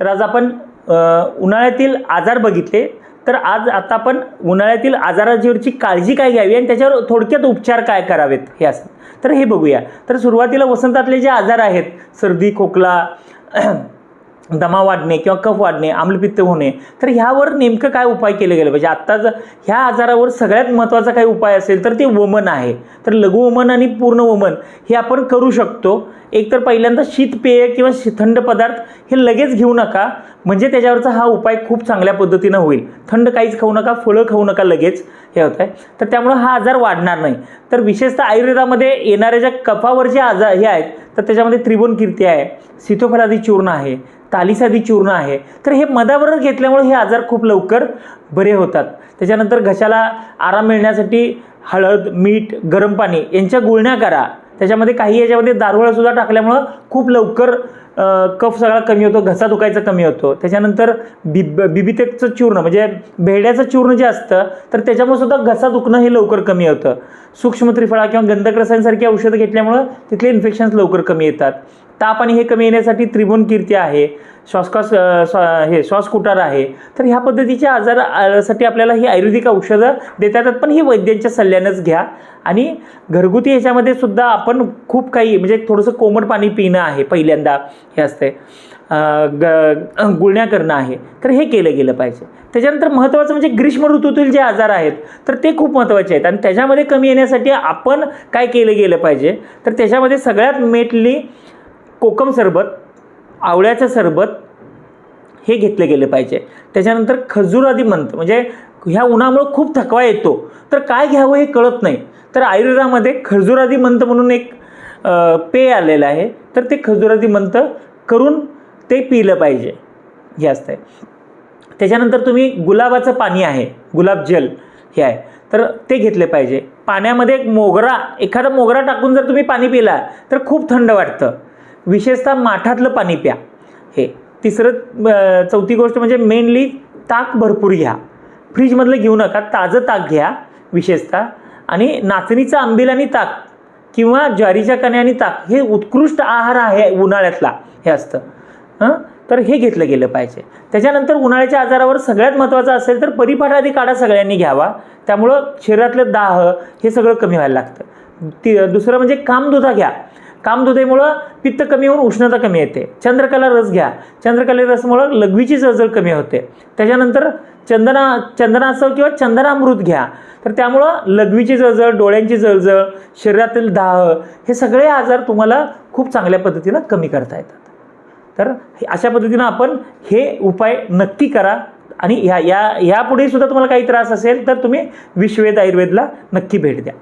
तर आज आपण उन्हाळ्यातील आजार बघितले. तर आज आता आपण उन्हाळ्यातील आजाराजीवरची काळजी काय घ्यावी आणि त्याच्यावर थोडक्यात उपचार काय करावेत हे असं. तर हे बघूया. तर सुरुवातीला वसंतातले जे आजार आहेत सर्दी खोकला दमा वाढणे किंवा कफ वाढणे आम्लपित्त होणे तर ह्यावर नेमकं काय उपाय केले गेले? पाहिजे आत्ता जर ह्या आजारावर सगळ्यात महत्त्वाचा काही उपाय असेल तर ते वमन आहे. तर लघु वमन आणि पूर्ण वमन हे आपण करू शकतो. एक तर पहिल्यांदा शीतपेय किंवा शी- थंड पदार्थ हे लगेच घेऊ नका. म्हणजे त्याच्यावरचा हा उपाय खूप चांगल्या पद्धतीनं होईल. थंड काहीच खाऊ नका फळं खाऊ नका लगेच. हे होत आहे तर त्यामुळं हा आजार वाढणार नाही. तर विशेषतः आयुर्वेदामध्ये येणाऱ्या ज्या कफावर जे आजार हे आहेत तर त्याच्यामध्ये त्रिभुवन कीर्ती आहे सीतोफलादी चूर्ण आहे तालिसादी चूर्ण आहे. तर हे मधाबरोबर घेतल्यामुळे हे आजार खूप लवकर बरे होतात. त्याच्यानंतर घशाला आराम मिळण्यासाठी हळद मीठ गरम पाणी यांच्या गुळण्या करा. त्याच्यामध्ये काही याच्यामध्ये दारुळासुद्धा टाकल्यामुळं खूप लवकर कफ सगळा कमी होतो घसा दुखायचा कमी होतो. त्याच्यानंतर बिब बिबितेकचं चूर्ण म्हणजे भेड्याचं चूर्ण जे असतं तर त्याच्यामुळे सुद्धा घसा दुखणं हे लवकर कमी होतं. सूक्ष्म त्रिफळा किंवा गंधक रसायनसारखी औषधं घेतल्यामुळं तिथले इन्फेक्शन्स लवकर कमी येतात. ताप आणि हे कमी येण्यासाठी त्रिभुवन कीर्ती आहे श्वासकास श्वा हे श्वासकुटार आहे. तर ह्या पद्धतीच्या आजारसाठी आपल्याला ही आयुर्वेदिक औषधं देता येतात पण ही वैद्यांच्या सल्ल्यानंच घ्या. आणि घरगुती ह्याच्यामध्ये सुद्धा आपण खूप काही म्हणजे थोडंसं कोमट पाणी पिणं आहे पहिल्यांदा हे असते ग गुळण्या करणं आहे. तर हे केलं गेलं पाहिजे. त्याच्यानंतर महत्त्वाचं म्हणजे ग्रीष्म ऋतूतील जे आजार आहेत तर ते खूप महत्त्वाचे आहेत. आणि त्याच्यामध्ये कमी येण्यासाठी आपण काय केलं गेलं पाहिजे? तर त्याच्यामध्ये सगळ्यात मेटली कोकम सरबत आवळ्याचं सरबत हे घेतलं गेलं पाहिजे. त्याच्यानंतर खजूर आदी मंत म्हणजे ह्या उन्हामुळं खूप थकवा येतो. तर काय घ्यावं हे कळत नाही. तर आयुर्वेदामध्ये खजुरादी मंत म्हणून एक पेय आलेलं आहे. तर ते खजुरादी मंत करून ते पिलं पाहिजे. हे असतं त्याच्यानंतर तुम्ही गुलाबाचं पाणी आहे गुलाब जल हे आहे. तर ते घेतले पाहिजे. पाण्यामध्ये एक मोगरा एखादा मोगरा टाकून जर तुम्ही पाणी पिला तर खूप थंड वाटतं. विशेषतः माठातलं पाणी प्या. हे तिसरं चौथी गोष्ट म्हणजे मेनली ताक भरपूर घ्या. फ्रीजमधलं घेऊ नका ताजं ताक घ्या विशेषतः. आणि नाचणीचं आंबील आणि ताक किंवा ज्वारीच्या कण्या आणि ताक हे उत्कृष्ट आहार आहे उन्हाळ्यातला हे असतं. हां? तर हे घेतलं गेलं पाहिजे. त्याच्यानंतर उन्हाळ्याच्या आजारावर सगळ्यात महत्त्वाचं असेल तर परिपाठादी आधी काढा सगळ्यांनी घ्यावा. त्यामुळं शरीरातलं दाह हे सगळं कमी व्हायला लागतं. ती दुसरं म्हणजे कामदुधा घ्या. कामधुदेमुळं पित्त कमी होऊन उष्णता कमी येते. चंद्रकला रस घ्या. चंद्रकला रसमुळं लघवीची जळजळ कमी होते. त्याच्यानंतर चंदना चंदनासव किंवा चंदनामृत घ्या. तर त्यामुळं लघवीची जळजळ डोळ्यांची जळजळ शरीरातील दाह हे सगळे आजार तुम्हाला खूप चांगल्या पद्धतीनं कमी करता येतात. तर हे- अशा पद्धतीनं आपण हे उपाय नक्की करा आणि ह्या या यापुढे सुद्धा तुम्हाला काही त्रास असेल तर तुम्ही विश्वेद आयुर्वेदला नक्की भेट द्या.